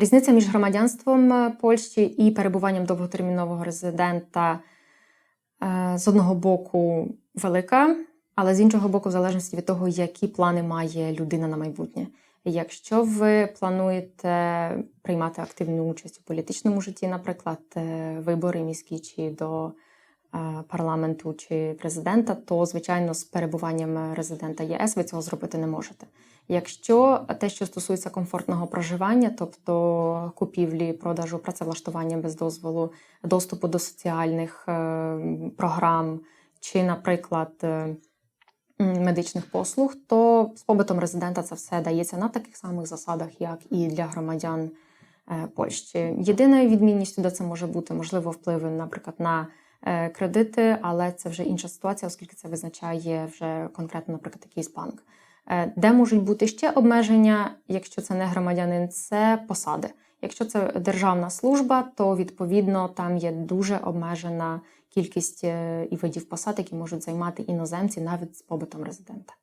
Різниця між громадянством е, Польщі і перебуванням довготермінового резидента е, з одного боку велика, але з іншого боку, в залежності від того, які плани має людина на майбутнє. Якщо ви плануєте приймати активну участь у політичному житті, наприклад, е, вибори міські чи до парламенту чи президента, то звичайно з перебуванням резидента ЄС ви цього зробити не можете. Якщо те, що стосується комфортного проживання, тобто купівлі, продажу, працевлаштування без дозволу, доступу до соціальних е, програм, чи, наприклад, е, медичних послуг, то з побитом резидента це все дається на таких самих засадах, як і для громадян е, Польщі. Єдиною відмінністю, де це може бути, можливо, впливи, наприклад, на е, кредити, але це вже інша ситуація, оскільки це визначає вже конкретно, наприклад, якийсь банк. Е, Де можуть бути ще обмеження, якщо це не громадянин, це посади. Якщо це державна служба, то відповідно там є дуже обмежена кількість е, і видів посад, які можуть займати іноземці навіть з побитом резидента.